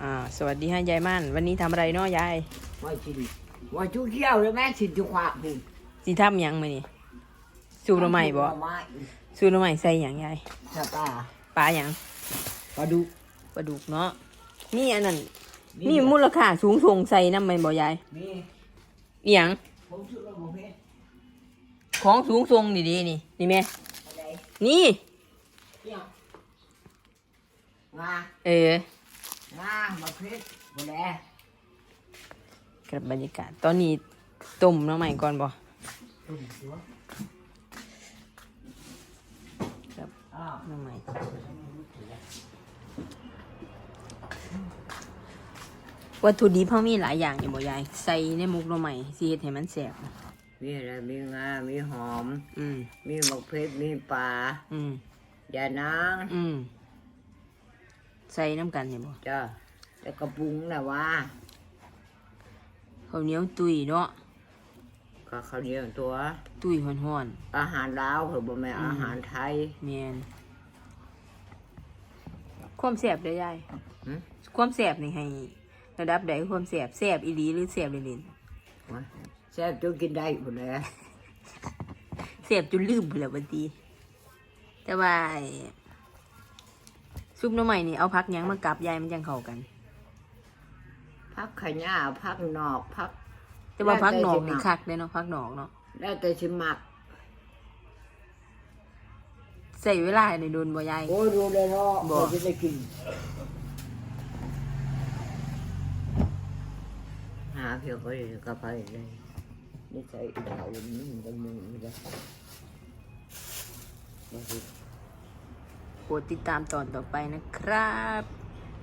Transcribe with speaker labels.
Speaker 1: อ่าสวัสดีฮะยายมั่น วันนี้ทำอะไรเนาะยาย
Speaker 2: ว่าชินว่าชูเขี้ยวเลยแม่ชินจุควาบุญ
Speaker 1: สิทำหยังมานี่สูบหน่อไม้บ่
Speaker 2: ไม้
Speaker 1: สูบหน่อไม้ใส่หยังยาย
Speaker 2: สตา
Speaker 1: ปลาหยัง
Speaker 2: ปลาดุก
Speaker 1: ปลาดุกเนาะนี่อันนั้นนี่มูลค่าสูงส่งใส่น้ำแมันบ่ยาย
Speaker 2: มี
Speaker 1: อีหยัง
Speaker 2: ผมชื่อว่าบุเพชร
Speaker 1: ของสูงส่งนี่ดีนี่นี่แม่
Speaker 2: อะไร
Speaker 1: นี่
Speaker 2: เนี่ย งา
Speaker 1: เอองา
Speaker 2: บุเพชรบุแล
Speaker 1: กับบรรยากาศ ตอนนี้ต้มหน่อไม้ก่อนบ่
Speaker 2: ตุ่มตัว
Speaker 1: ครับ
Speaker 2: อ้าว
Speaker 1: หน่อไม้วัตถุดิบเขามีหลายอย่างอยู่บ่ยาย ใส่ในหมุกหน่อไม้สิเฮ็ดให้มันแซ่บ
Speaker 2: มีอะไรมีงา มีหอม
Speaker 1: อืม
Speaker 2: มีบุเพชรมีปลา
Speaker 1: อืม
Speaker 2: ยานาง
Speaker 1: อืม ใส่น้ำกันเนี่ยบ่
Speaker 2: จ้าแล้วก็ปรุงนะว่า
Speaker 1: ข้าวเหนียวตุยเนาะ
Speaker 2: ก็ข้าวเหนียวตัว
Speaker 1: ตุยห่อน
Speaker 2: อาหารลาวเหรอบ่แม่นอาหารไทย
Speaker 1: ๆแมนความแสบได้ยาย
Speaker 2: หืม
Speaker 1: ความแสบนี่ให้ ระดับใดความแสบแสบอีหลีหรือแสบเล่น
Speaker 2: วะแซ่บจนกินได้หมดเลย
Speaker 1: ๆแสบจนลืมไปแล้วบัดนี้แต่ว่าไอ้ ซุปหน้ำใหม่นี่เอาพักหยังมากับยายมันจังเข้ากัน
Speaker 2: พักขะย่าพักนอกพัก
Speaker 1: แต่ว่าพักหนอก
Speaker 2: แล้วแต่สิ
Speaker 1: นี่
Speaker 2: มัก
Speaker 1: คักเด้เนาะพักหนอกเนาะ
Speaker 2: แล้วแต่ชิมัก
Speaker 1: ใส่เวลาในโดนบ่ยาย
Speaker 2: โอ้ยดูเลยเนาะ
Speaker 1: บ่
Speaker 2: บ่จะได้กิน หาเพียงก็ได้ก็ไปเลยนี่ใส่อีกเขาอย่างนี้มันต้องมึงไม่ได้บ่สิ
Speaker 1: โปรดติดตามตอนต่อไปนะครับ